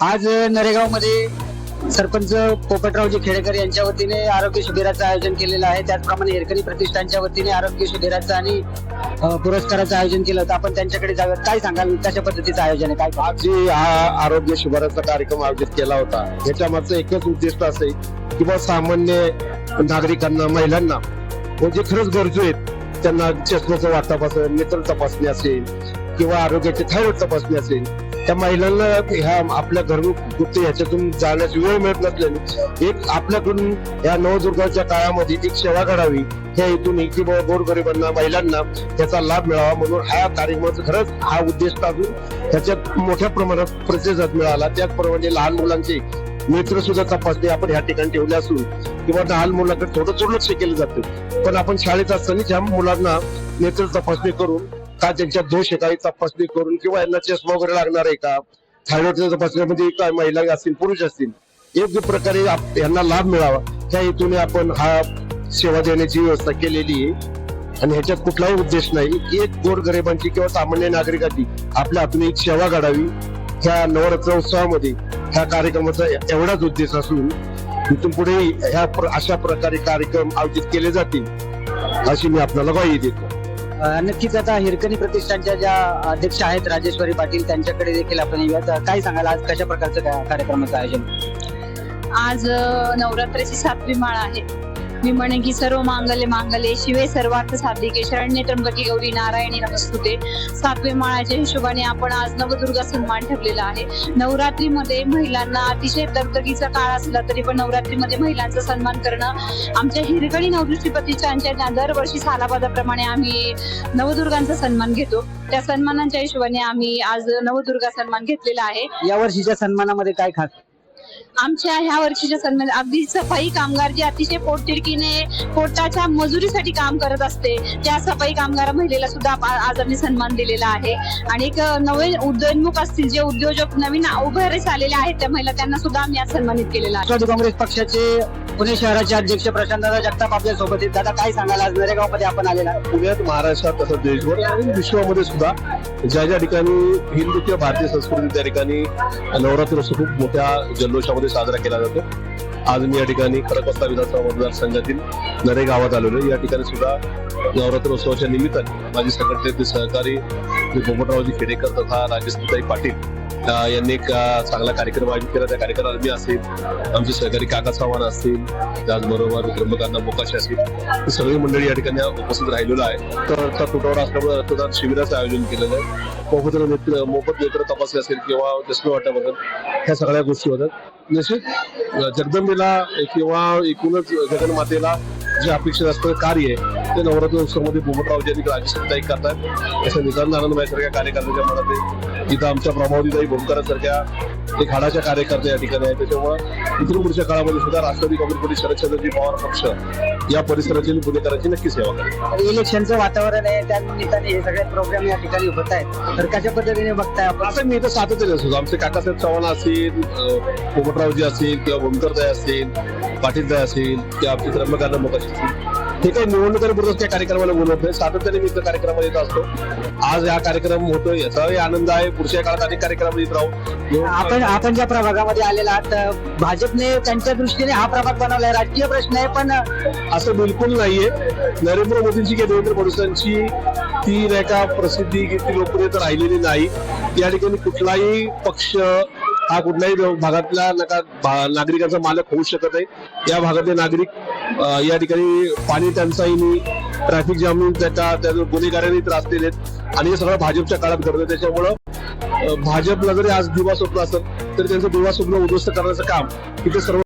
आज नरेगावमध्ये सरपंच पोपटरावजी खेडेकर यांच्या वतीने आरोग्य शिबिराचं आयोजन केलेलं आहे. त्याचप्रमाणे हेरकरी प्रतिष्ठानच्या वतीने आरोग्य शिबिराचं आणि पुरस्काराचं आयोजन केलं होतं. आपण त्यांच्याकडे जाऊयात. काय सांगाल? कशा पद्धतीचं आयोजन आहे? काय? आज जी हा आरोग्य शिबिराचा कार्यक्रम आयोजित केला होता. याच्यामागचं एकच उद्दिष्ट असेल की बा सामान्य नागरिकांना महिलांना जे खरंच गरजू आहेत त्यांना चष्म्याचं वाटप असेल नेत्र तपासणी असेल किंवा आरोग्याची थायरॉइड तपासणी असेल त्या महिलांना ह्या आपल्या घरगुती ह्याच्यातून जाण्याची वेळ मिळत नसल्याने एक आपल्याकडून या नवदुर्गाच्या काळामध्ये एक सेवा घडावी ह्या हेतून की बाबा गोरगरिबांना महिलांना त्याचा लाभ मिळावा म्हणून हा कार्यक्रमाचा खरंच हा उद्देश टाकून त्याच्यात मोठ्या प्रमाणात प्रतिसाद मिळाला. त्याचप्रमाणे लहान मुलांचे नेत्र सुद्धा तपासणी आपण ह्या ठिकाणी ठेवले असून किंवा लहान मुलांकडे थोडं दुर्लक्ष केलं जातं. पण आपण शाळेत असताना ह्या मुलांना नेत्र तपासणी करून का त्यांच्या दोष आहे काही तपासणी करून किंवा यांना चष्मा वगैरे लागणार आहे का? थायरॉइडच्या तपासण्यामध्ये म्हणजे काय महिला असतील पुरुष असतील योग्य प्रकारे यांना लाभ मिळावा. त्या हेतूने आपण हा सेवा देण्याची व्यवस्था केलेली आहे. आणि ह्याच्यात कुठलाही उद्देश नाही. एक गोरगरिबांची किंवा सामान्य नागरिकांची आपल्या हातून एक सेवा घडावी. ह्या नवरात्र उत्सवामध्ये ह्या कार्यक्रमाचा एवढाच उद्देश असून इथून पुढे ह्या प्र- अशा प्रकारे कार्यक्रम आयोजित केले जातील अशी मी आपल्याला ग्वाही देतो. नक्कीच आता हिरकणी प्रतिष्ठानच्या ज्या अध्यक्ष आहेत राजेश्वरी पाटील त्यांच्याकडे देखील आपण येऊयात. काय सांगाल? आज कशा प्रकारचं कार्यक्रमाचं आयोजन? आज नवरात्रीची नवरात्राची सातवी माळ आहे. मी म्हणे की सर्व मांगल्य मांगल्ये शिवे सर्वार्थ साधिके शरण्य त्र्यंबकी गौरी नारायणी नमस्तुते. सातवी माळाच्या हिशोबाने आपण आज नवदुर्गा सन्मान ठेवलेला आहे. नवरात्रीमध्ये महिलांना अतिशय दगदगीचा काळ असला तरी पण नवरात्रीमध्ये महिलांचा सन्मान करणं आमच्या हिरकणी नवदृष्टीपतीच्या प्रतिष्ठानच्या दरवर्षी सालाबादाप्रमाणे आम्ही नवदुर्गांचा सन्मान घेतो त्या सन्मानांच्या हिशोबाने आम्ही आज नवदुर्गा सन्मान घेतलेला आहे. या वर्षीच्या सन्मानामध्ये काय खास? आमच्या ह्या वर्षीच्या सन्मान अगदी सफाई कामगार जे अतिशय पोटतिडकीने पोटाच्या मजुरीसाठी काम करत असते त्या सफाई कामगार महिलेला सुद्धा आज आम्ही सन्मान दिलेला आहे. आणि एक नवीन उद्योन्मुख असतील जे उद्योजक नवीन उभारीस आलेले आहेत त्या महिला त्यांना सुद्धा आम्ही आज सन्मानित केलेला आहे. राष्ट्रवादी काँग्रेस पक्षाचे पुणे शहराचे अध्यक्ष प्रशांतदादा जगताप आपल्यासोबत आहेत दादा काय सांगाल आज? नरेगावमध्ये आपण आलेला? पुण्यात महाराष्ट्रात तसंच देशभर आणि विश्वामध्ये सुद्धा ज्या ज्या ठिकाणी हिंदू किंवा भारतीय संस्कृती त्या ठिकाणी नवरात्र खूप मोठ्या जल्लोषामध्ये साजरा केला जातो. आज मी या ठिकाणी खडकवस्ता विधानसभा मतदारसंघातील नरे गावात आलेलो या ठिकाणी सुद्धा नवरात्रोत्सवाच्या निमित्ताने माझी संघटनेचे सहकारी पोपटरावजी खेडेकर तथा राजेशताई पाटील यांनी एक चांगला कार्यक्रम आयोजित केला. त्या कार्यक्रमात मी असेल आमचे सहकारी काका चव्हाण असतील त्याचबरोबर विक्रमकांना मोकाशी असतील ही सगळी मंडळी या ठिकाणी उपस्थित राहिलेलो आहे. तर त्या तुटवडा असल्यामुळे रक्तदान शिबिराचं आयोजन केलेलं आहे. मोफत नेत्र मोफत नेत्र तपासणी असेल किंवा चष्मे वाटप असेल ह्या सगळ्या गोष्टी होतात. निश्चित जगदंबेला किंवा एकूणच जगन्मातेला जे अपेक्षित असतं कार्य आहे ते नवरात्र उत्सवामध्ये भूमटरावजी आणि राजेशताई करतात असं निदान आनंदबाईसारख्या कार्यकर्त्याच्या मनात इथं आमच्या प्रभावतीताई भोमकरांसारख्या एक हाडाच्या कार्यकर्त्या या ठिकाणी आहेत. त्याच्यामुळे इथून पुढच्या काळामध्ये सुद्धा राष्ट्रवादी काँग्रेस पार्टी शरदचंद्रजी पवार पक्ष या परिसराची आणि पुणेकरांची नक्की सेवा करेल इलेक्शनचं वातावरण आहे त्या निमित्ताने हे सगळे प्रोग्राम या ठिकाणी होत आहेत. तर कशा पद्धतीने बघताय आपण? असं मी इथं सातत्याने असतो. आमचे काकासाहेब चव्हाण असतील पोपटरावजी असतील किंवा भूमकरदाय असतील पाटीलदाय असतील किंवा आमचे त्र्यंबकांना मोकाशी असतील. हे काही निवडणुकीपुरतच त्या कार्यक्रमाला बोलवत नाही सातत्याने मी इथं कार्यक्रमाला येत असतो. आज हा कार्यक्रम होतोय याचाही आनंद आहे. पुढच्या काळात अनेक कार्यक्रम येत राहू. आपण आपण ज्या प्रभागामध्ये आलेला आहात भाजपने त्यांच्या दृष्टीने हा प्रभाग बनवलाय. राजकीय प्रश्न आहे पण असं बिलकुल नाहीये. नरेंद्र मोदींची किंवा देवेंद्र फडणवीसांची ती नाही का प्रसिद्धी किती लोकप्रियता राहिलेली नाही. या ठिकाणी कुठलाही पक्ष हा कुठल्याही भागातला नका नागरिकांचा मालक होऊ शकत नाही. या भागातले नागरिक या ठिकाणी पाणी टंचाईनी ट्रॅफिक जामनी त्याच्या त्या गुन्हेगारांनी त्रास दिलेत. आणि हे सगळं भाजपच्या काळात घडतं त्याच्यामुळं भाजपला जरी आज दिवा स्वप्न असेल तरी त्यांचं दिवा स्वप्न उद्ध्वस्त करण्याचं काम तिथे सर्व